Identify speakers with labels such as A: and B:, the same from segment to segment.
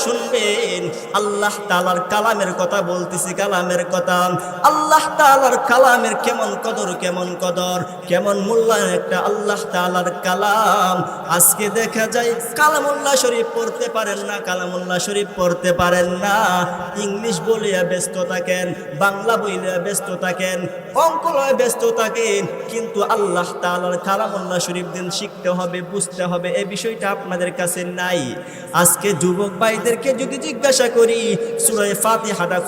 A: শুনবেন আল্লাহ তালার কালামের কথা বলতেছি, কালামের কথা। আল্লাহ তালার কালামের কেমন কদর কেমন কদর, কেমন মূল্যায়ন একটা আল্লাহ তালার কালাম। আজকে দেখা যায়, কালামুল্লাহ শরীফ পড়তে পারেন না, কালামুল্লাহ শরীফ পড়তে পারেন না। ইংলিশ বলিয়া ব্যস্ত থাকেন, বাংলা বইলিয়া ব্যস্ত থাকেন অঙ্ক ব্যস্ত থাকেন, কিন্তু আল্লাহ তালার কালামুল্লাহ শরীফ দিন শিখতে হবে, বুঝতে হবে এই বিষয়টা আপনাদের কাছে নাই। আজকে যুবক ভাইদেরকে যদি জিজ্ঞাসা করি সুরায় ফাতিহাটা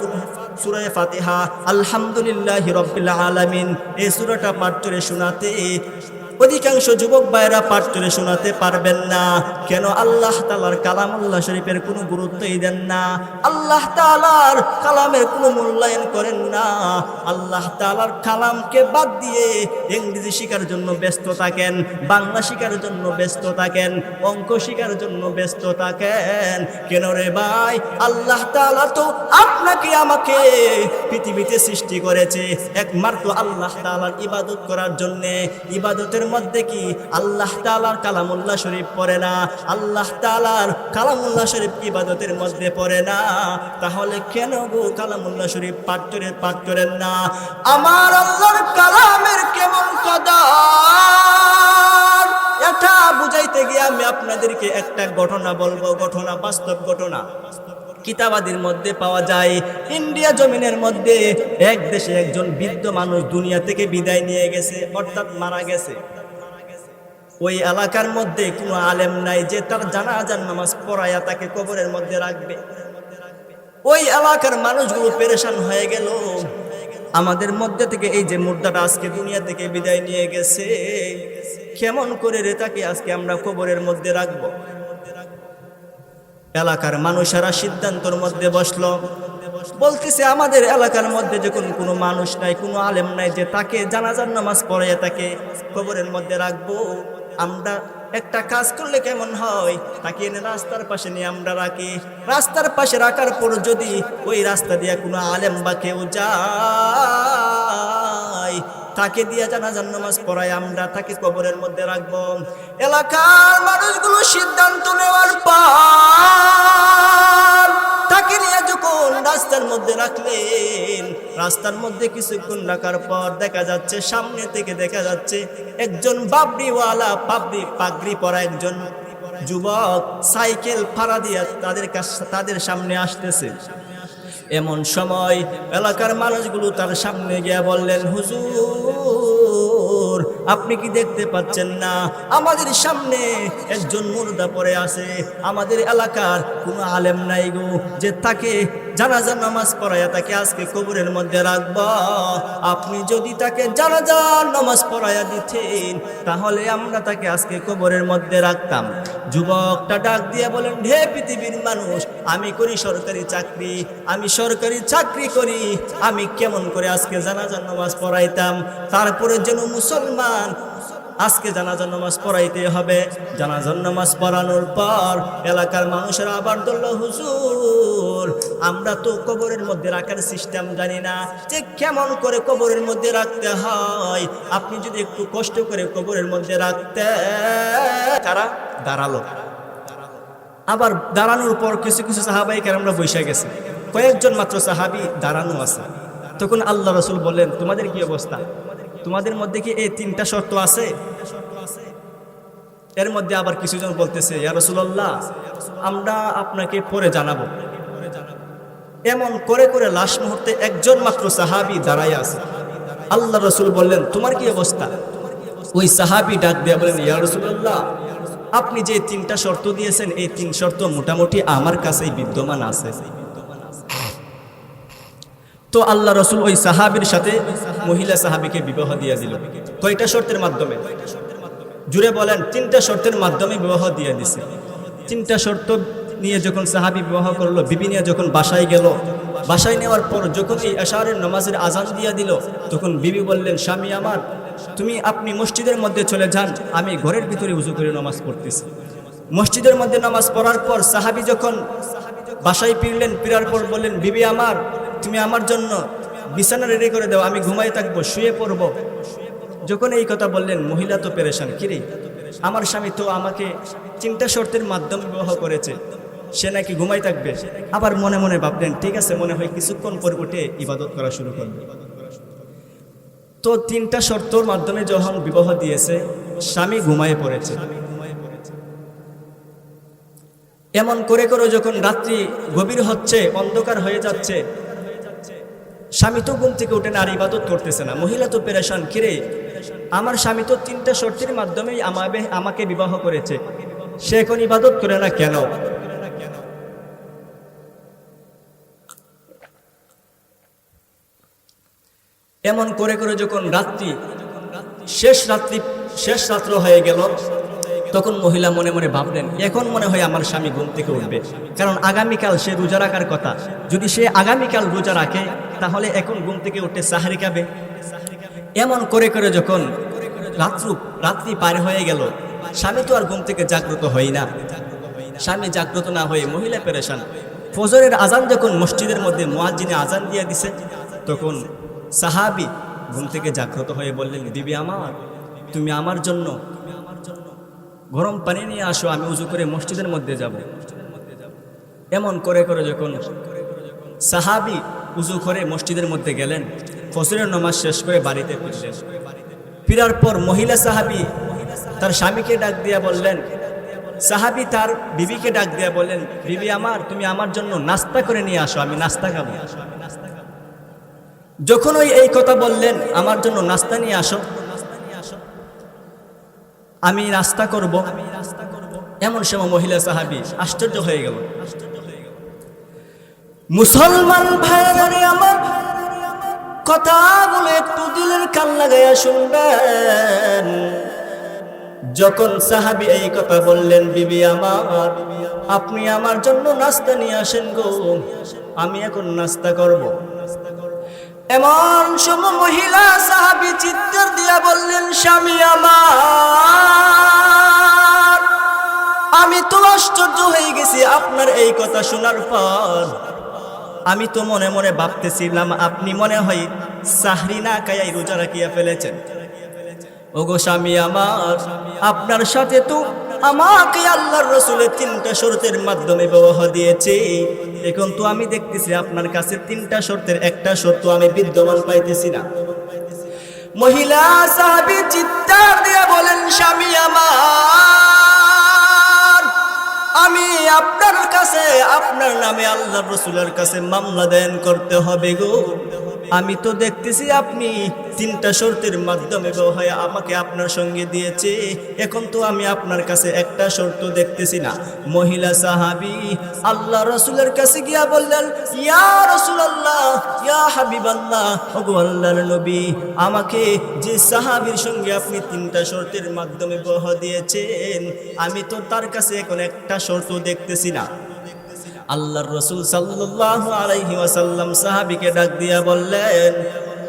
A: সুরায় ফাতিহা আলহামদুলিল্লাহ রব্বিল আলমিন। এই সুরাটা পাঠ করে শোনাতে অধিকাংশ যুবক ভাইরা পাঠ করে শোনাতে পারবেন না। কেন আল্লাহ তালার কালাম আল্লাহ শরীফের কোনো গুরুত্বই দেন না। আল্লাহ তালার কালামের কোনো মূল্যায়ন করেন না। আল্লাহ তালার কালামকে বাদ দিয়ে ইংরেজি শেখার জন্য ব্যস্ত থাকেন, বাংলা শেখার জন্য ব্যস্ত থাকেন, অঙ্ক শেখার জন্য ব্যস্ত থাকেন। কেন রে ভাই? আল্লাহ তালা তো আপনাকে আমাকে পৃথিবীতে সৃষ্টি করেছে। একমাত্র আল্লাহ তালার ইবাদত করার জন্যে। ইবাদতের মধ্যে কি আল্লাহ তালার কালামুল্লাহ শরীফ পড়ে না? আল্লাহ তালার কালামুল্লাহ শরীফ ইবাদতের মধ্যে পড়ে না? তাহলে কেন গো কালামুল্লাহ শরীফ পাঠ করে, পাঠ করেন না? আমার আল্লাহর কালামের কেমন কদর? এটা বুঝাইতে গিয়ে আমি আপনাদেরকে একটা ঘটনা বলব, ঘটনা, বাস্তব ঘটনা। কিতাবাদির মধ্যে পাওয়া যায়। ইন্ডিয়া জমিনের মধ্যে এক দেশে একজন বৃদ্ধ মানুষ দুনিয়া থেকে বিদায় নিয়ে গেছে, অর্থাৎ মারা গেছে। ওই এলাকার মধ্যে কোনো আলেম নাই যে তার জানাজার নামাজ পড়ায়া তাকে কবরের মধ্যে রাখবে। ওই এলাকার মানুষগুলো পেরেশান হয়ে গেল। আমাদের মধ্যে থেকে এই যে মুদ্রাটা আজকে দুনিয়া থেকে বিদায় নিয়ে গেছে, কেমন করে রে তাকে আজকে আমরা কবরের মধ্যে রাখব? এলাকার মানুষেরা সিদ্ধান্তর মধ্যে বসল। বলতেছে, আমাদের এলাকার মধ্যে যখন কোনো মানুষ নাই, কোনো আলেম নাই যে তাকে জানাজার নামাজ পড়ে তাকে কবরের মধ্যে রাখব। আমরা একটা কাজ করলে কেমন হয়? তাকে এনে রাস্তার পাশে নিয়ে আমরা রাখি। রাস্তার পাশে রাখার পর যদি ওই রাস্তা দিয়ে কোনো আলেম বা কেউ যায়, তাকে দিয়ে জানাজার নামাজ পড়ায় আমরা, তাকে কবরের মধ্যে রাখব। এলাকার মানুষগুলো সিদ্ধান্ত নেওয়ার পর রাখলেন। রাস্তার মধ্যে কিছুক্ষণ রাখার পর দেখা যাচ্ছে, সামনে থেকে দেখা যাচ্ছে একজন বাবরিওয়ালা, পাবরি, পাগড়ি পরা একজন যুবক সাইকেল ফাড়া দিয়ে তাদের কাছে, তাদের সামনে আসতেছে। এমন সময় এলাকার মানুষগুলো তার সামনে গিয়ে বললেন, হুজুর, আপনি কি দেখতে পাচ্ছেন না? আমাদের সামনে একজন মুর্দা পড়ে আছে। আমাদের এলাকার কোনো আলেম নাই গো, যে তাকে জানাজা নামাজ পড়াইয়া তাকে আজকে কবরের মধ্যে রাখব। আপনি যদি তাকে জানাজা নামাজ পড়াইয়া দিতেন, তাহলে আমরা তাকে আজকে কবরের মধ্যে রাখতাম। যুবকটা ডাক দিয়ে বলেন ঢে পৃথিবীর মানুষ, আমি করি সরকারি চাকরি, আমি সরকারি চাকরি করি, আমি কেমন করে আজকে জানাজা নামাজ পড়াইতাম? তারপরে যেন মুসলমান আজকে জানাজার নামাজ পড়াইতে হবে। জানাজার নামাজ পড়ানোর পর এলাকার মানুষেরা আবার ধরল হুজুর, আমরা তো কবরের মধ্যে রাখার সিস্টেম জানি না। যে কেমন করে কবরের মধ্যে রাখতে হয়, আপনি যদি একটু কষ্ট করে কবরের মধ্যে রাখতে তারা দাঁড়াল। আবার দাঁড়ানোর পর কিছু কিছু সাহাবাই আমরা বৈশা গেছে। কয়েকজন মাত্র সাহাবি দাঁড়ানো আছে। তখন আল্লাহ রসুল বললেন, তোমাদের কি অবস্থা? তোমাদের মধ্যে কি এই তিনটা শর্ত আছে? এর মধ্যে আবার কিছুজন বলতেছে, ইয়া রসুল্লাহ আমরা আপনাকে পরে জানাব। এমন করে করে লাশ মুহূর্তে একজন মাত্র সাহাবি দাঁড়াই আছে। আল্লাহ রসুল বললেন, তোমার কি অবস্থা? ওই সাহাবি ডাক দেয়া বলেন, ইয়া রসুল্লাহ আপনি যে তিনটা শর্ত দিয়েছেন, এই তিন শর্ত মোটামুটি আমার কাছেই বিদ্যমান আছে। তো আল্লাহ রসুল ওই সাহাবির সাথে মহিলা সাহাবিকে বিবাহ দিয়ে দিল। কয়টা শর্তের মাধ্যমে? জুড়ে বলেন, তিনটা শর্তের মাধ্যমে বিবাহ দিয়ে দিছে। তিনটা শর্ত নিয়ে যখন সাহাবি বিবাহ করল, বিবি নিয়ে যখন বাসায় গেল, বাসায় নেওয়ার পর যখন এই আশারের নামাজের আজান দিয়ে দিল, তখন বিবি বললেন, স্বামী আমার, তুমি আপনি মসজিদের মধ্যে চলে যান, আমি ঘরের ভিতরে উজু করে নামাজ পড়তেছি। মসজিদের মধ্যে নামাজ পড়ার পর সাহাবি যখন বাসায় ফিরলেন, ফিরার পর বললেন, বিবি আমার তুমি আমার জন্য বিছানা রেডি করে দাও, আমি ঘুমাই থাকব, শুয়ে পড়ব। যখন এই কথা বললেন, মহিলা তো পেরেশান। কিরে আমার স্বামী তো আমাকে চিন্তা শর্তের মাধ্যমে বিবাহ করেছে। সে নাকি ঘুমাই থাকবে। আবার মনে মনে ভাবলেন, ঠিক আছে, মনে হয় কিছুক্ষণ পর উঠে ইবাদত করা শুরু করবে। তো তিনটা শর্তর মাধ্যমে যখন বিবাহ দিয়েছে, স্বামী ঘুমায় পড়েছে। এমন করে করে যখন রাত্রি গভীর হচ্ছে, অন্ধকার হয়ে যাচ্ছে স্বামী তো ঘুম থেকে উঠে না আর ইবাদত করতেছে না। মহিলা তো পেরেশান। কিরে আমার স্বামী তো তিনটা শর্তের মাধ্যমেই আমাবে আমাকে বিবাহ করেছে। সে এখন ইবাদত করে না কেন? এমন করে করে যখন রাত্রি শেষ রাত্রি শেষ রাত্র হয়ে গেল। তখন মহিলা মনে মনে ভাবলেন, এখন মনে হয় আমার স্বামী ঘুম থেকে উঠবে। কারণ আগামীকাল সে রোজা রাখার কথা। যদি সে আগামীকাল রোজা রাখে, তাহলে এখন ঘুম থেকে উঠে সাহারি খাবে। এমন করে করে যখন রাত্রু, রাত্রি পার হয়ে গেল, স্বামী তো আর ঘুম থেকে জাগ্রত হয় না। স্বামী জাগ্রত না হয়ে মহিলা পেরেশান। ফজরের আজান যখন মসজিদের মধ্যে মোয়াজ্জিনে আজান দিয়ে দিছে, তখন সাহাবি ঘুম থেকে জাগ্রত হয়ে বললেন, দিবি আমার, তুমি আমার জন্য গরম পানি নিয়ে আসো, আমি উজু করে মসজিদের মধ্যে যাব। এমন করে করে যখন সাহাবি উজু করে মসজিদের মধ্যে গেলেন ফসরের নমাজ শেষ করে বাড়িতে ফিরলেন। ফিরার পর মহিলা সাহাবি তার স্বামীকে ডাক দিয়া বললেন, সাহাবি, তার বিবিকে ডাক দিয়া বললেন, বিবি আমার, তুমি আমার জন্য নাস্তা করে নিয়ে আসো, আমি নাস্তা খাব। যখন ওই এই কথা বললেন, আমার জন্য নাস্তা নিয়ে আসো। আমি নাস্তা করব। এমন সময় মহিলা সাহাবি আশ্চর্য হয়ে গেল। মুসলমান ভাই আমার কথাগুলো একটু দিলের কান লাগাইয়া শুনবেন। যখন সাহাবি এই কথা বললেন, বিবি আমার, আপনি আমার জন্য নাস্তা নিয়ে আসেন গো। আমি এখন নাস্তা করব। এমন সম মহিলা সাহাবি চিৎকার দিয়া বললেন, স্বামী আমার, আমি তো আশ্চর্য হয়ে গেছি আপনার এই কথা শোনার পর। আমি তো মনে মনে ভাবতেছিলাম, আপনি মনে হয় সাহরি না কায়াই রোজা রাখিয়া ফেলেছেন। ওগো স্বামী আমার, আপনার সাথে তো আমাকে আল্লাহর রসুলের তিনটা শর্তের মাধ্যমে বিবাহ দিয়েছে। এখন তো, আমি দেখতেছি আপনার কাছে তিনটা শর্তের, একটা শর্ত আমি বিদ্যমান পাইতেছি না। মহিলা সাহাবি চিৎকার দিয়ে বলেন, স্বামী আমার, আমি আপনার কাছে, আপনার নামে আল্লাহ রসুলের কাছে মামলা দায়ন করতে হবে গো। আমি তো দেখতেছি আপনি তিনটা শর্তের মাধ্যমে হয়ে আমাকে আপনার সঙ্গে দিয়েছে। এখন তো আমি আপনার কাছে একটা শর্ত দেখতেছি না। মহিলা সাহাবি, আল্লাহ রসুলের কাছে গিয়া বললেন, ইয়া রসুল আল্লাহ ইয়া হাবিব আল্লাহ ওগো আল্লাহর নবী, আমাকে যে সাহাবির সঙ্গে আপনি তিনটা শর্তের মাধ্যমে বহ দিয়েছেন, আমি তো তার কাছে এখন একটা শর্ত দেখতেছি না। আল্লাহর রসুল সাল্লাহ আলাইহি ওয়াসাল্লাম সাহাবিকে ডাক দিয়া বললেন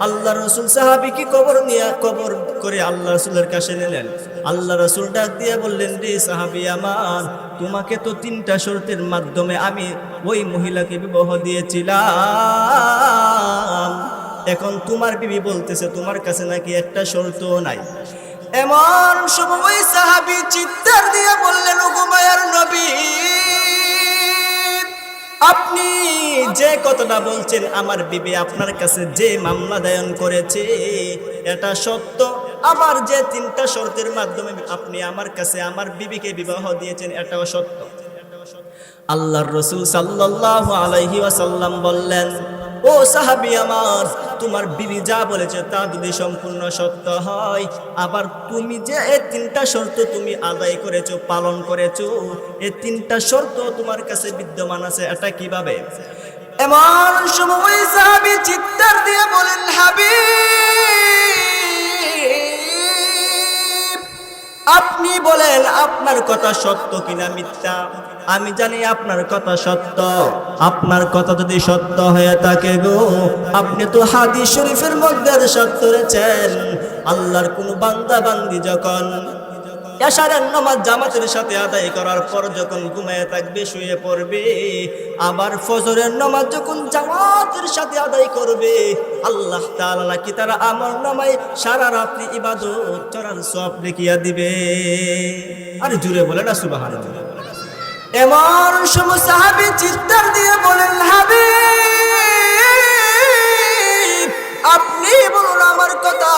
A: আল্লাহ রসুল সাহাবিকে কবর নিয়ে কবর করে আল্লাহ রসুলের কাছে নিলেন? আল্লাহ রসুল ডাক দিয়া বললেন, রে সাহাবি আমার, তোমাকে তো তিনটা শর্তের মাধ্যমে আমি ওই মহিলাকে বিবাহ দিয়েছিলাম। এখন তোমার বিবি বলতেছে, তোমার কাছে নাকি একটা শর্ত নাই। এমন সময় সাহাবি চিৎকার দিয়ে বললেন, ওগো মায়ার নবী আপনি যে কথাটা বলছেন, আমার বিবে আপনার কাছে যে মামলা দায়ন করেছে, এটা সত্য। আমার যে তিনটা শর্তের মাধ্যমে আপনি আমার কাছে আমার বিবিকে বিবাহ দিয়েছেন, এটাও সত্য। আল্লাহর রসুল সাল্লাহ আলাইহি ওয়াসাল্লাম বললেন, ও সাহাবি আমার তোমার বিবি যা বলেছে তা যদি সম্পূর্ণ সত্য হয়, আবার তুমি যে এই তিনটা শর্ত তুমি আদায় করেছ, পালন করেছ এই তিনটা শর্ত তোমার কাছে বিদ্যমান আছে, এটা কীভাবে? এমন সময় সাহাবি চিৎকার দিয়ে বলেন, হাবিব! আপনি বলেন, আপনার কথা সত্য কিনা মিথ্যা? আমি জানি আপনার কথা সত্য। আপনার কথা যদি সত্য হয়ে থাকে গো, আপনি তো হাদিস শরীফের মধ্যে সত্য রেছেন আল্লাহর কোন বান্দা বান্দি যখন এশারের নামাজ জামাতের সাথে আদায় করার পর যখন ঘুমায় থাকবে, শুয়ে পড়বে, আবার ফজরের নামাজ যখন জামাতের সাথে আদায় করবে, আল্লাহ তাআলা কি তারা আমার নামায় সারা রাত্রি ইবাদত চরার সব লিখিয়া দিবে। আরে জুড়ে বলে না, সুবহানাল্লাহ। এমন সময় সাহাবি চিৎকার দিয়ে বলেন হাবি আপনি বলুন আমার কথা।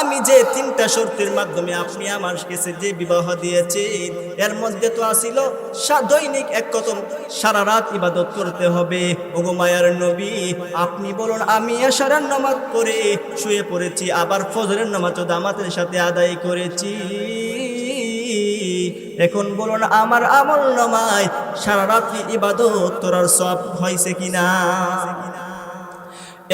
A: আমি যে তিনটা শর্তের মাধ্যমে আপনি আমার কাছে যে বিবাহ দিয়েছেন এর মধ্যে তো আসিল দৈনিক এক কতম সারা রাত ইবাদত করতে হবে। ওগো মায়ার নবী, আপনি বলুন, আমি এশারের নামাজ পড়ে শুয়ে পড়েছি, আবার ফজরের নামাজও দামাতের সাথে আদায় করেছি। এখন বলুন, আমার আমল নমায় সারা রাত্রি ইবাদত করার সব হয়েছে কিনা?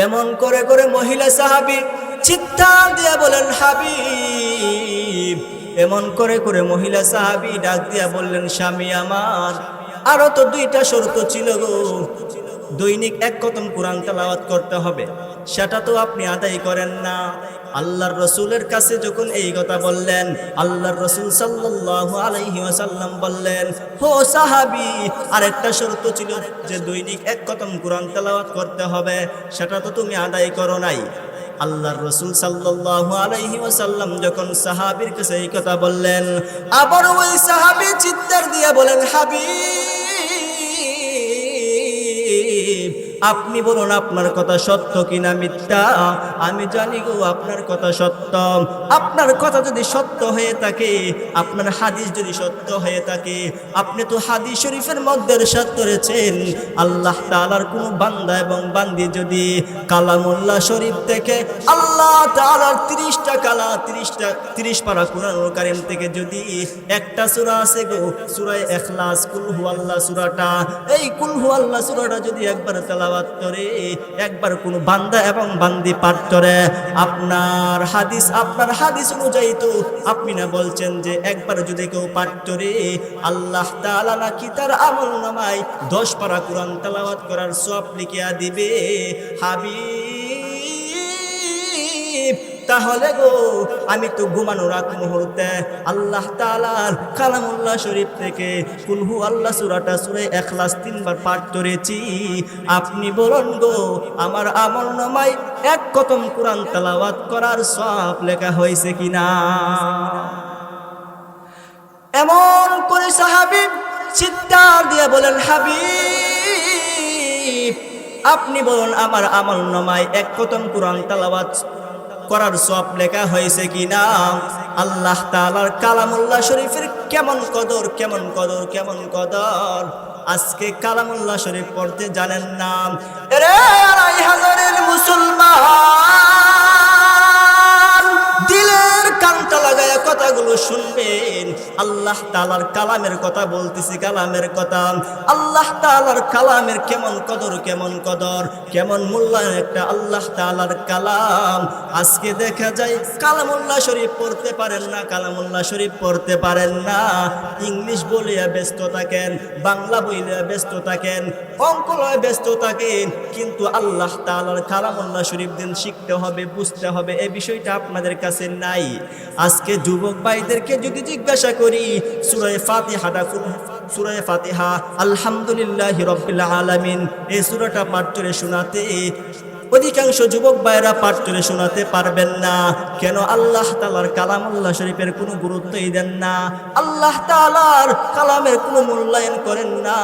A: এমন করে করে মহিলা সাহাবি চিৎকার দিয়া বলেন, হাবিব। এমন করে করে মহিলা সাহাবি ডাক দিয়া বললেন, স্বামী আমার, আরও তো দুইটা শর্ত ছিল গো। দৈনিক এক কতম কোরআন তেলাওয়াত করতে হবে, সেটা তো আপনি আদায় করেন না। আল্লাহর রসুলের কাছে যখন এই কথা বললেন, আল্লাহর রসুল সাল্লাল্লাহু আলাইহি ওয়াসাল্লাম বললেন, হো সাহাবি, আরেকটা শর্ত ছিল যে দৈনিক এক কতম কোরআন তেলাওয়াত করতে হবে, সেটা তো তুমি আদায় করো নাই। আল্লাহর রসুল সাল্লাল্লাহু আলাইহি ওয়াসাল্লাম যখন সাহাবীর কাছে এই কথা বললেন আবার ওই সাহাবী চিৎকার দিয়ে বলেন, হাবিব আপনি বলুন আপনার কথা সত্য কিনা মিথ্যা? আমি জানি গো আপনার কথা সত্য। আপনার কথা যদি সত্য হয়ে থাকে, আপনার হাদিস যদি সত্য হয়ে থাকে, আপনি তো হাদিস শরীফের মধ্যে সাত করেছেন। আল্লাহ তাআলার কোনো বান্দা এবং বান্দি যদি কালামুল্লাহ শরীফ থেকে, আল্লাহ তাআলার তিরিশটা কালা, তিরিশটা, তিরিশ পারা কোরআনুল কারিম থেকে যদি একটা সূরা আছে গো, সূরায়ে ইখলাস, কুল হুয়াল্লাহ সূরাটা, এই কুল হুয়াল্লাহ সূরাটা যদি একবার তেলাওয়াত একবার কোন বান্দা এবং বান্দি পাঠ আপনার হাদিস আপনার হাদিস অনুযায়ী তো আপনি না বলছেন যে একবার যদি কেউ পাঠ করে, আল্লাহ তাআলা নাকি তার আমল নামায় দশ পারা কোরআন তেলাওয়াত করার সব লিখিয়া দিবে। হাবিব তাহলে গো, আমি তো ঘুমানোর আগ মুহূর্তে আল্লাহ তালার কালামুল্লাহ শরীফ থেকে কুলহু আল্লাহ সুরাটা সুরে এখলাস তিনবার পাঠ করেছি। আপনি বলুন গো, আমার আমল নামায় এক কতম কোরআন তালাওয়াত করার সব লেখা হয়েছে কিনা? এমন করে সাহাবি চিৎকার দিয়ে বলেন, হাবিব, আপনি বলুন আমার আমল নমায় এক কতম কোরআন তালাবাত করার সব লেখা হয়েছে কি না আল্লাহ তালার কালামুল্লাহ শরীফের কেমন কদর কেমন কদর কেমন কদর? আজকে কালামুল্লাহ শরীফ পড়তে জানেন না। মুসলমান! কথাগুলো শুনবেন। আল্লাহ তালার কালামের কথা বলতেছি, কালামের কথা। আল্লাহ তালার কালামের কেমন কদর কেমন কদর, কেমন মূল্যায়ন একটা আল্লাহ তালার কালাম। আজকে দেখা যায় কালামুল্লাহ শরীফ পড়তে পারেন না, কালামুল্লাহ শরীফ পড়তে পারেন না। ইংলিশ বলিয়া ব্যস্ত থাকেন, বাংলা বইলে ব্যস্ত থাকেন অঙ্ক ব্যস্ত থাকেন, কিন্তু আল্লাহ তালার কালামুল্লাহ শরীফ দিন শিখতে হবে, বুঝতে হবে এই বিষয়টা আপনাদের কাছে নাই। আজকে যুবক ভাইদেরকে যদি জিজ্ঞাসা করি সুরায় ফাতিহাটা সুরায় ফাতিহা, আলহামদুলিল্লাহ রব্বিল আলামিন, এই সুরাটা পাঠ করে শোনাতে অধিকাংশ যুবক ভাইরা পাঠ করে শোনাতে পারবেন না। কেন আল্লাহ তালার কালাম আল্লাহ শরীফের কোনো গুরুত্বই দেন না। আল্লাহ তালার কালামের কোনো মূল্যায়ন করেন না।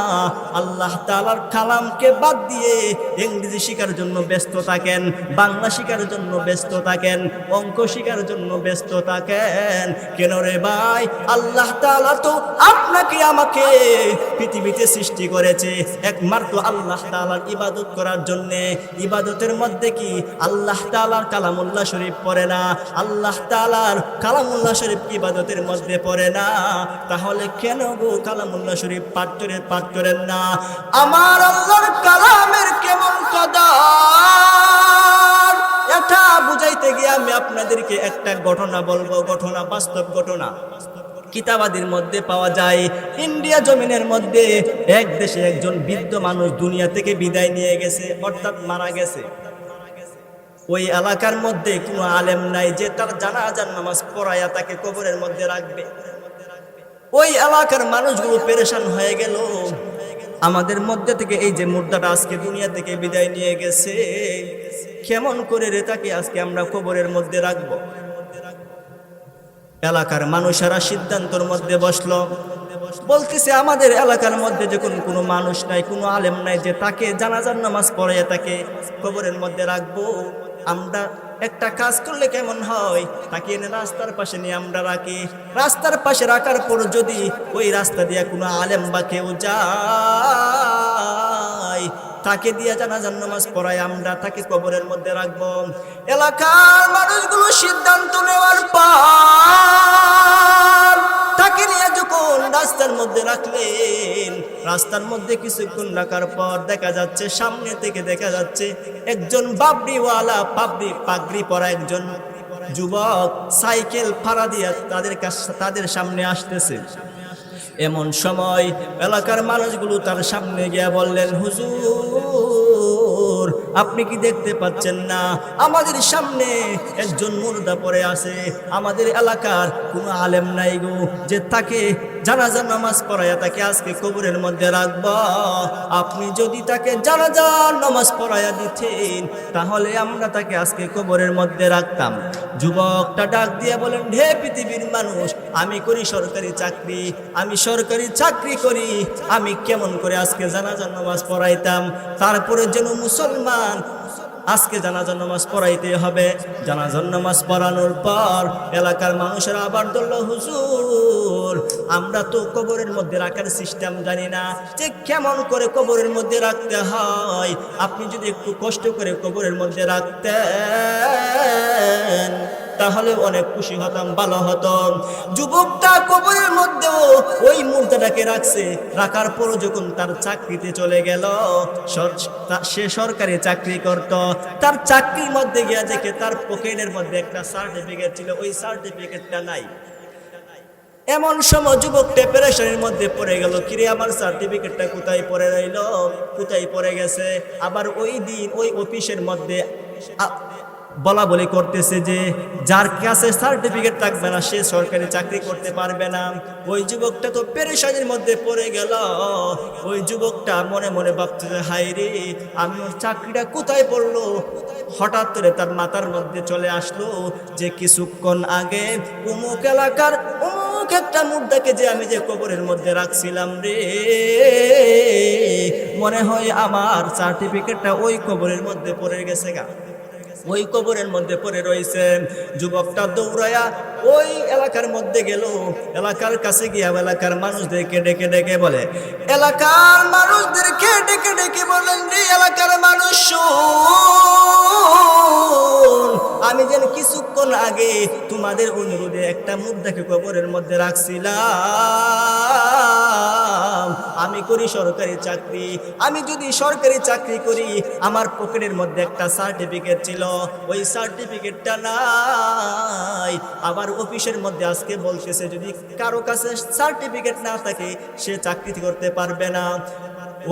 A: আল্লাহ তালার কালামকে বাদ দিয়ে ইংরেজি শেখার জন্য ব্যস্ত থাকেন, বাংলা শেখার জন্য ব্যস্ত থাকেন, অঙ্ক শেখার জন্য ব্যস্ত থাকেন। কেন রে ভাই? আল্লাহ তালা তো আপনাকে আমাকে পৃথিবীতে সৃষ্টি করেছে। একমাত্র আল্লাহ তালার ইবাদত করার জন্যে। ইবাদতের মধ্যে কি আল্লাহ তালার কালামুল্লাহ শরীফ পড়ে না? আল্লাহ তালার কালামুল্লাহ শরীফ ইবাদতের মধ্যে পড়ে না? তাহলে কেন গো কালামুল্লাহ শরীফ পাঠ করে, পাঠ করেন না? আমার আল্লাহর কালামের কেমন কদর? এটা বুঝাইতে গিয়ে আমি আপনাদেরকে একটা ঘটনা বলব। ঘটনা, বাস্তব ঘটনা। কিতাবাদির মধ্যে পাওয়া যায়। ইন্ডিয়া জমিনের মধ্যে এক দেশে একজন বৃদ্ধ মানুষ দুনিয়া থেকে বিদায় নিয়ে গেছে, অর্থাৎ মারা গেছে। ওই এলাকার মধ্যে কোনো আলেম নাই যে তার জানাজার নামাজ পড়াইয়া তাকে কবরের মধ্যে রাখবে। ওই এলাকার মানুষগুলো পেরেশান হয়ে গেল। আমাদের মধ্যে থেকে এই যে মুদ্রাটা আজকে দুনিয়া থেকে বিদায় নিয়ে গেছে, কেমন করে রে তাকে আজকে আমরা কবরের মধ্যে রাখব? এলাকার মানুষেরা সিদ্ধান্তর মধ্যে বসল। বলতেছে, আমাদের এলাকার মধ্যে যখন কোনো মানুষ নাই, কোনো আলেম নাই যে তাকে জানাজার নামাজ পড়ে তাকে কবরের মধ্যে রাখব, আমরা একটা কাজ করলে কেমন হয়? তাকে এনে রাস্তার পাশে নিয়ে আমরা রাখি। রাস্তার পাশে রাখার পর যদি ওই রাস্তা দিয়ে কোনো আলেম বা কেউ যায় তাকে দিয়ে জানাজার নামাজ পড়াই আমরা, তাকে কবরের মধ্যে রাখব। এলাকার মানুষগুলো সিদ্ধান্ত নেওয়ার পর তাকে নিয়ে যখন রাস্তার মধ্যে রাখলেন, রাস্তার মধ্যে কিছুক্ষণ রাখার পর দেখা যাচ্ছে, সামনে থেকে দেখা যাচ্ছে একজন বাবরিওয়ালা পাবরি পাগড়ি পরা একজন যুবক সাইকেল ফাড়া দিয়ে তাদের কাছে, তাদের সামনে আসতেছে। এমন সময় এলাকার মানুষগুলো তার সামনে গিয়ে বললেন, হুজুর, আপনি কি দেখতে পাচ্ছেন না? আমাদের সামনে একজন মুর্দা পড়ে আছে। আমাদের এলাকার কোনো আলেম নাই গো যে তাকে জানাজা নামাজ পড়াইয়া তাকে আজকে কবরের মধ্যে রাখব। আপনি যদি তাকে জানাজা নামাজ পড়াইয়া দিতেন, তাহলে আমরা তাকে আজকে কবরের মধ্যে রাখতাম। যুবকটা ডাক দিয়ে বলেন ঢে পৃথিবীর মানুষ, আমি করি সরকারি চাকরি, আমি সরকারি চাকরি করি, আমি কেমন করে আজকে জানাজা নামাজ পড়াইতাম? তারপরে যেন মুসলমান আজকে জানাজার নামাজ পড়াইতে হবে। জানাজার নামাজ পড়ানোর পর এলাকার মানুষেরা আবার ধরল হুজুর, আমরা তো কবরের মধ্যে রাখার সিস্টেম জানি না। যে কেমন করে কবরের মধ্যে রাখতে হয়? আপনি যদি একটু কষ্ট করে কবরের মধ্যে রাখতেন তাহলে অনেক খুশি হতাম, ভালো হতাম। যুবকটা কবরের মধ্যেও ওই মুদ্রাটাকে রাখছে। রাখার পরও যখন তার চাকরিতে চলে গেল সে সরকারি চাকরি করত। তার চাকরির মধ্যে গিয়া দেখে তার পকেটের মধ্যে একটা সার্টিফিকেট ছিল। ওই সার্টিফিকেটটা নাই। এমন সময় যুবকটা পেরেশানির মধ্যে পড়ে গেল। কিরে, আমার সার্টিফিকেটটা কোথায় পড়ে রইল? কোথায় পড়ে গেছে? আবার ওই দিন ওই অফিসের মধ্যে বলা বলি করতেছে যে, যার কাছে সার্টিফিকেট থাকবে না, সে সরকারি চাকরি করতে পারবে না। ওই যুবকটা তো পেরেশানির মধ্যে পড়ে গেল। ওই যুবকটা মনে মনে ভাবতেছে হাই রে, আমি ওর চাকরিটা কোথায় পড়ল? হঠাৎ করে তার মাথার মধ্যে চলে আসলো যে, কিছুক্ষণ আগে অমুক এলাকার অমুক একটা মুদ্রাকে যে আমি যে কবরের মধ্যে রাখছিলাম রে, মনে হয় আমার সার্টিফিকেটটা ওই কবরের মধ্যে পড়ে গেছে গা। ওই কবরের মধ্যে পড়ে রয়েছে যুবকটা দৌড়ায়া ওই এলাকার মধ্যে গেল। এলাকার কাছে গিয়া এলাকার মানুষদেরকে ডেকে ডেকে বলে, এলাকার মানুষদেরকে ডেকে ডেকে বলেন রে এলাকার মানুষ আমি যেন কিছুক্ষণ আগে তোমাদের অনুরোধে একটা মুদ্রাকে কবরের মধ্যে রাখছিলাম। আমি করি সরকারি চাকরি। আমি যদি সরকারি চাকরি করি, আমার পকেটের মধ্যে একটা সার্টিফিকেট ছিল। ওই সার্টিফিকেটটা নাই। আবার অফিসের মধ্যে আজকে বলতেছে, যদি কারও কাছে সার্টিফিকেট না থাকে, সে চাকরি করতে পারবে না।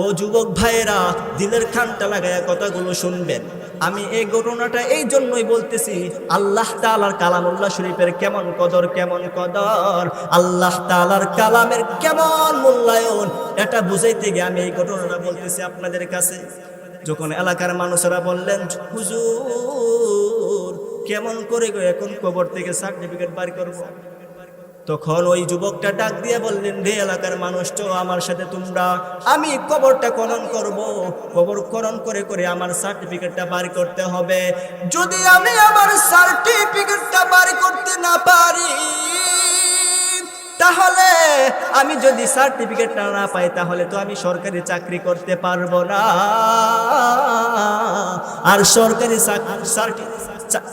A: ও যুবক ভাইয়েরা, দিলের খানটা লাগায়া কথাগুলো শুনবেন। আমি এই ঘটনাটা এই জন্যই বলতেছি, আল্লাহ তালার কালামুল্লাহ শরীফের কেমন কদর কেমন কদর? আল্লাহ তালার কালামের কেমন মূল্যায়ন? এটা বুঝাইতে গিয়ে আমি এই ঘটনাটা বলতেছি আপনাদের কাছে। যখন এলাকার মানুষেরা বললেন, হুজুর, কেমন করে এখন কবর থেকে সার্টিফিকেট বার করব? তখন ওই যুবকটা ডাক দিয়ে বললেন রে এলাকার মানুষ তো আমার সাথে তোমরা। আমি কবরটা খনন করব। কবর খনন করে করে আমার সার্টিফিকেটটা বার করতে হবে। যদি আমি আমার সার্টিফিকেটটা বার করতে না পারি, তাহলে আমি যদি সার্টিফিকেটটা না পাই, তাহলে তো আমি সরকারি চাকরি করতে পারব না। আর সরকারি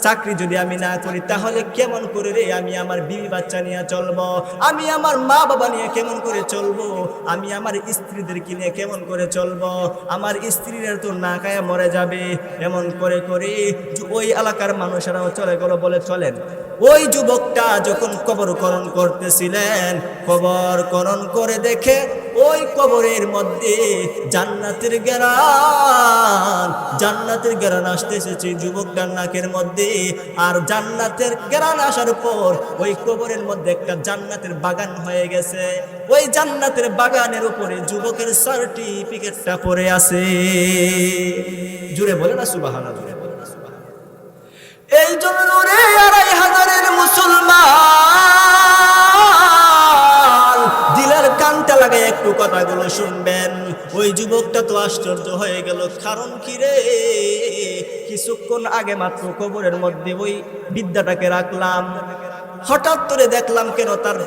A: চাকরি যদি আমি না করি, তাহলে কেমন করে রে আমি আমার বিবি বাচ্চা নিয়ে চলবো? আমি আমার মা বাবা নিয়ে কেমন করে চলবো? আমি আমার স্ত্রীদেরকে নিয়ে কেমন করে চলবো? আমার স্ত্রীরা তো না খায় মরে যাবে। এমন করে করে ওই এলাকার মানুষেরাও চলে গেল বলে চলেন। ওই যুবকটা যখন কবরকরণ করতেছিলেন, কবরকরণ করে দেখে ওই কবরের মধ্যে জান্নাতের গেরান জান্নাতের গেরান আসতে এসেছে যুবকটার নাকের মধ্যে। আর জান্নাতের গেরান আসার পর ওই কবরের মধ্যে একটা জান্নাতের বাগান হয়ে গেছে। ওই জান্নাতের বাগানের উপরে যুবকের সার্টিফিকেটটা পড়ে আছে। জুড়ে বলে না সুবাহান এই জন্য আশ্চর্য হয়ে গেল, কারণ কি রে? কিছুক্ষণ আগে মাত্র কবরের মধ্যে ওই বিদ্যাটাকে রাখলাম। হঠাৎ করে দেখলাম কেন তার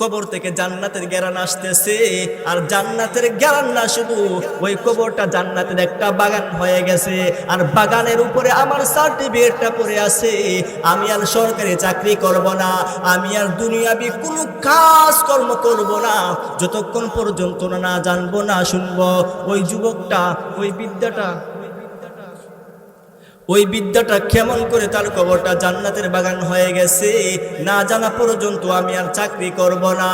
A: কবর থেকে জান্নাতের জ্ঞান আসতেছে। আর জান্নাতের জ্ঞান না শুধু ওই কবরটা জান্নাতের একটা বাগান হয়ে গেছে। আর বাগানের উপরে আমার সার্টিফিকেটটা পড়ে আছে। আমি আর সরকারি চাকরি করব না। আমি আর দুনিয়াবি কোনো কাজ কর্ম করব না। যতক্ষণ পর্যন্ত না জানব, না শুনব, ওই যুবকটা, ওই বিদ্যাটা ওই বিদ্যাটা কেমন করে তার কবরটা জান্নাতের বাগান হয়ে গেছে? না জানা পর্যন্ত আমি আর চাকরি করব না।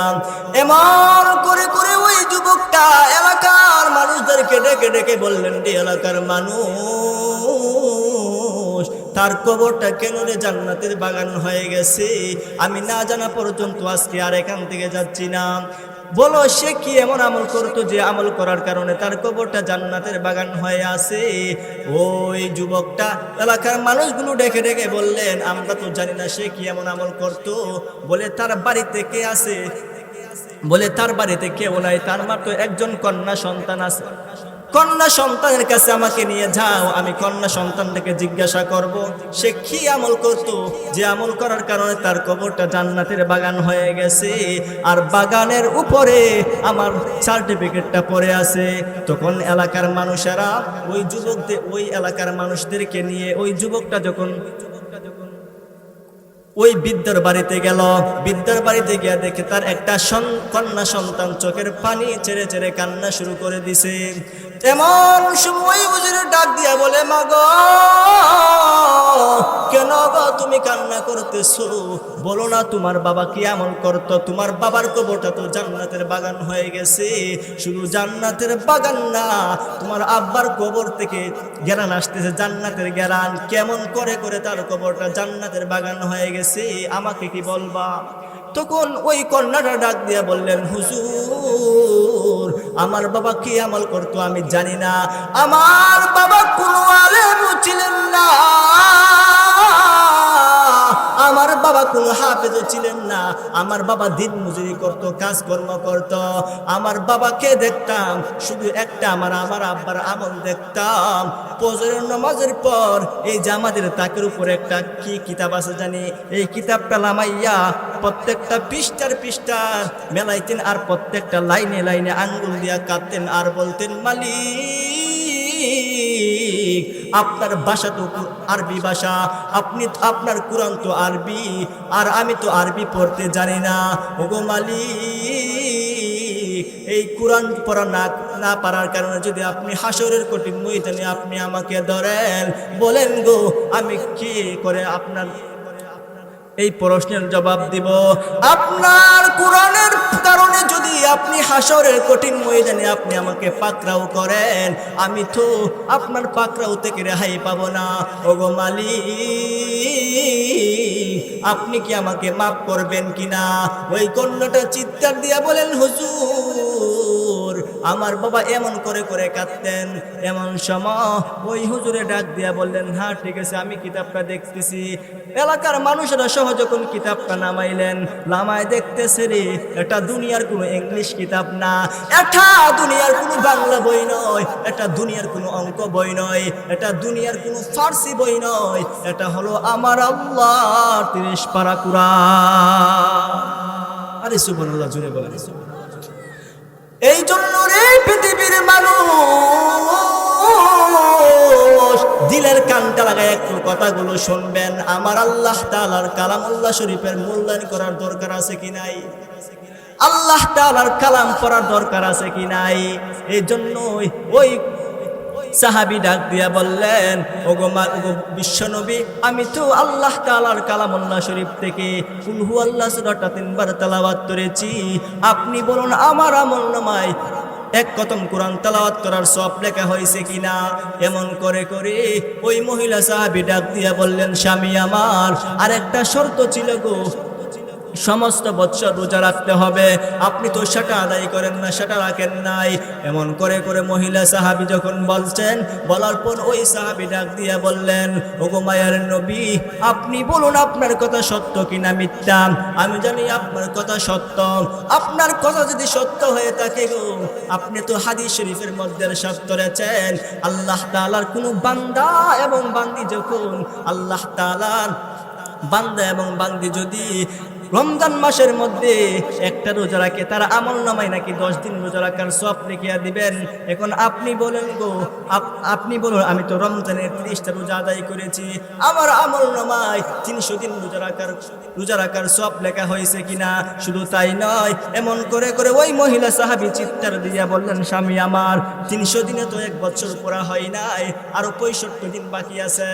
A: এমন করে করে ওই যুবকটা এলাকার মানুষদেরকে ডেকে ডেকে বললেন, রে এলাকার মানুষ, তার কবরটা কেন রে জান্নাতের বাগান হয়ে গেছে? আমি না জানা পর্যন্ত আজকে আর এখান থেকে যাচ্ছি না। বলো, সে কি এমন আমল করতো যে আমল করার কারণে তার কবরটা জান্নাতের বাগান হয়ে আছে? ওই যুবকটা এলাকার মানুষগুলো ডেকে ডেকে বললেন, আমরা তো জানি না সে কি এমন আমল করতো। বলে, তার বাড়িতে কে আছে? বলে, তার বাড়িতে কেউ নাই, তার মাত্র একজন কন্যা সন্তান আছে। কন্যা সন্তানের কাছে আমাকে নিয়ে যাও, আমি কন্যা সন্তানটাকে জিজ্ঞাসা করব, সে কি আমল করত? যে আমল করার কারণে তার কবরটা জান্নাতের বাগান হয়ে গেছে, আর বাগানের উপরে আমার সার্টিফিকেটটা পড়ে আছে। তখন এলাকার মানুষেরা ওই যুবকদের ওই এলাকার মানুষদেরকে নিয়ে ওই যুবকটা যখন ওই বিদ্যার বাড়িতে গেল বিদ্যার বাড়িতে গিয়ে দেখে তার একটা কন্যা সন্তান চোখের পানি ছেড়ে ছেড়ে কান্না শুরু করে দিছে। এমন সময় হুজুর ডাক দিয়া বলে, মাগ, কেন গো তুমি কান্না করতেছো? বলো না, তোমার বাবা কি এমন করতো? তোমার বাবার কবরটা তো জান্নাতের বাগান হয়ে গেছে। শুধু জান্নাতের বাগান না, তোমার আব্বার কবর থেকে গেরান আসতেছে। জান্নাতের গেরান কেমন করে করে তার কবরটা জান্নাতের বাগান হয়ে গেছে? আমাকে কি বলবা? তখন ওই কন্যাটা ডাক দিয়ে বললেন, হুজুর, আমার বাবা কি আমল করতো আমি জানি না। আমার বাবা কোনো আলেম ছিলেন না। আমার বাবা কোনো হাফেজও ছিলেন না। আমার বাবা দিন মজুরি করত, কাজকর্ম করত। আমার বাবাকে দেখতাম, শুধু একটা আমার আমার আব্বার আমল দেখতাম। ফজরের নামাজের পর এই যে আমাদের তাকের উপর একটা কি কিতাব আছে জানি? এই কিতাবটা লামাইয়া প্রত্যেকটা পৃষ্ঠার পৃষ্ঠার মেলাইতেন আর প্রত্যেকটা লাইনে লাইনে আঙ্গুল দিয়া কাঁদতেন আর বলতেন, মালিক আপনার ভাষা তো আরবি ভাষা, আপনি আপনার কোরআন তো আরবি, আর আমি তো আরবি পড়তে জানি না। ওগো মালিক, এই কোরআন পড়া না না পারার কারণে যদি আপনি হাসরের কঠিন ময়দানে আপনি আমাকে ধরেন, বলেন গো, আমি কি করে আপনার এই প্রশ্নের জবাব দিব, আপনার কোরআনের কারণে যদি আপনি হাসরের কঠিন ময়দানে আপনি আমাকে পাকরাও করেন, আমি তো আপনার পাকরাও থেকে রেহাই পাবো না। ওগো মালিক, আপনি কি আমাকে মাফ করবেন কিনা? ওই কন্যাটা চিৎকার দিয়া বলেন, হুজুর আমার বাবা এমন করে করে কাঁদতেন। এমন সময় ওই হুজুরে ডাক দিয়া বললেন হ্যাঁ ঠিক আছে, আমি কিতাবটা দেখতেছি। এলাকার মানুষেরা সহ যখন কিতাবটা নামাইলেন। নামায় দেখতেছে রে, এটা দুনিয়ার কোনো ইংলিশ কিতাব না। এটা দুনিয়ার কোনো বাংলা বই নয়, এটা দুনিয়ার কোনো অঙ্ক বই নয়, এটা দুনিয়ার কোনো ফার্সি বই নয়, এটা হলো আমার আল্লাহ তিরিশ পারা কুরআন। আরে সুবহানাল্লাহ জুড়ে বলেন। এই জন্য রে পৃথিবীর মানুষ, দিলের কানটা লাগায় একটু কথাগুলো শুনবেন। আমার আল্লাহ তালার কালামুল্লাহ শরীফের মূল্যায়ন করার দরকার আছে কি নাই? আল্লাহ তালার কালাম পড়ার দরকার আছে কি নাই? এই জন্য ওই সাহাবি ডাক দিয়া বললেন, ওগো মা, ওগো বিশ্বনবী, আমি তো আল্লাহ তাআলার কালামুল্লাহ শরীফ থেকে কুলহু আল্লাহ সূরাটা তিনবার তেলাওয়াত করেছি। আপনি বলুন, আমার আমল এক কতম কোরআন তালাওয়াত করার সব লেখা হয়েছে কিনা? এমন করে করে ওই মহিলা সাহাবি ডাক দিয়া বললেন, স্বামী আমার আর একটা শর্ত ছিল গো সমস্ত বৎসর রোজা রাখতে হবে। আপনি তো সেটা আদায় করেন না, সেটা রাখেন নাই। এমন করে করে মহিলা সাহাবি যখন বলছেন, বলার পর ওই সাহাবি ডাক দিয়ে বললেন, ওগো মায়ের নবী, আপনি বলুন আপনার কথা সত্য কিনা মিথ্যা? আমি জানি আপনার কথা সত্য। আপনার কথা যদি সত্য হয়ে থাকে গো, আপনি তো হাদিস শরীফের মধ্যে সাত করেছেন। আল্লাহ তাআলার কোনো বান্দা এবং বান্দি যখন, আল্লাহ তাআলার বান্দা এবং বান্দি যদি রমজান মাসের মধ্যে একটা রোজা রাখে, তার আমল নামায় নাকি দশ দিন রোজা রাখার সব লিখিয়া দিবেন। এখন আপনি বলেন গো আপনি বলুন, আমি তো রমজানের ত্রিশটা রোজা আদায় করেছি, আমার আমল নামায় তিনশো দিন রোজা রাখার রোজা রাখার সব লেখা হয়েছে কিনা? শুধু তাই নয়, এমন করে করে ওই মহিলা সাহাবি চিৎকার দিয়া বললেন, স্বামী আমার, তিনশো দিনে তো এক বছর পড়া হয় নাই, আরও পঁয়ষট্টি দিন বাকি আছে।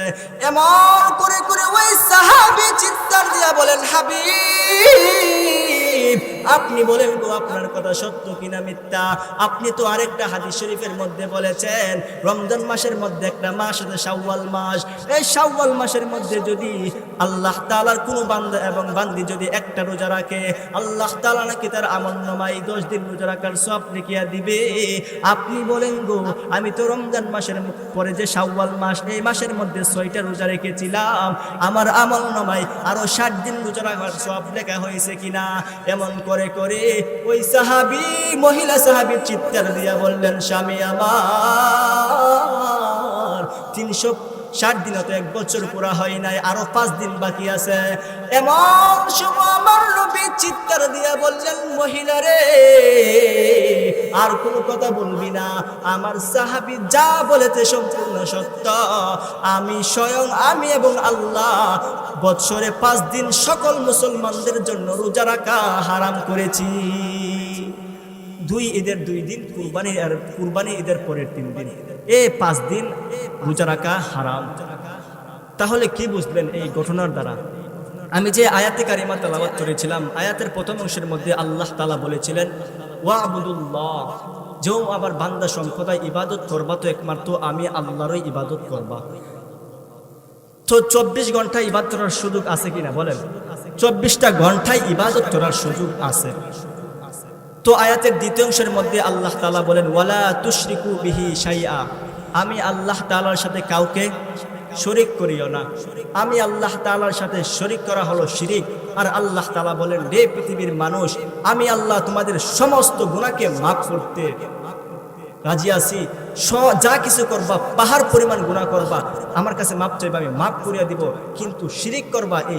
A: এমন করে করে ওই সাহাবি চিৎকার দিয়া বলেন, হাবিব العالمين আপনি বলেন, গো, আপনার কথা সত্য কিনা মিথ্যা? আপনি তো আরেকটা হাদিস শরীফের মধ্যে বলেছেন, রমজান মাসের মধ্যে একটা মাস আছে, শাওয়াল মাস। এই শাওয়াল মাসের মধ্যে যদি আল্লাহ তাআলার কোনো বান্দা এবং বান্দি যদি একটা রোজা রাখে, আল্লাহ তাআলা নাকি তার আমল নামাই দশ দিন রোজা রাখার সব লিখিয়া দিবে। আপনি বলেন, গো, আমি তো রমজান মাসের পরে যে শাওয়াল মাস, এই মাসের মধ্যে ছয়টা রোজা রেখেছিলাম। আমার আমল নামাই আরও ষাট দিন রোজা রাখার সব লেখা হয়েছে কিনা? এমন করে করে ওই সাহাবি মহিলা সাহাবি চিৎকার দিয়া বললেন স্বামী আমার তিনশো ষাট দিন তো এক বছর পুরা হয় নাই, আরও পাঁচ দিন বাকি আছে। এমন সময় আমার নবী চিৎকার দিয়া বললেন, মহিলা রে, আর কোনো কথা বলবি না। আমার সাহাবি যা বলেছে সম্পূর্ণ সত্য। আমি স্বয়ং আমি এবং আল্লাহ বৎসরে পাঁচ দিন সকল মুসলমানদের জন্য রোজা রাখা হারাম করেছি। দুই ঈদের দুই দিন, কুরবানি আর কুরবানি ঈদের পরের তিন দিন। এ পাঁচ দিন রোজা রাখা হারাম। তাহলে কি বুঝলেন এই ঘটনার দ্বারা? আমি যে আয়াতে কারিমা তেলাওয়াত করেছিলাম, আয়াতের প্রথম অংশের মধ্যে আল্লাহ তালা বলেছিলেন ওয়া আবুদুল্লাহ যেও আবার বান্দা সম্প্রদায় ইবাদত করবা তো একমাত্র আমি আল্লাহরই ইবাদত করবা। তো চব্বিশ ঘণ্টা ইবাদত করার সুযোগ আছে কিনা বলেন? চব্বিশটা ঘন্টায় ইবাদত করার সুযোগ আছে। তো আয়াতের দ্বিতীয় অংশের মধ্যে আল্লাহ তালা বলেন, ওয়ালা তুশরিকু বিহি সাইয়া আমি আল্লাহ তালার সাথে কাউকে শরিক করিও না। আমি আল্লাহ তালার সাথে শরিক করা হলো শিরিক। আর আল্লাহ তালা বলেন রে পৃথিবীর মানুষ, আমি আল্লাহ তোমাদের সমস্ত গুণাকে মাফ করতে রাজি আছি। স- যা কিছু করবা, পাহাড় পরিমাণ গুণা করবা। আমার কাছে মাপ চাইবা, আমি মাপ করিয়া দিব। কিন্তু শিরিক করবা, এই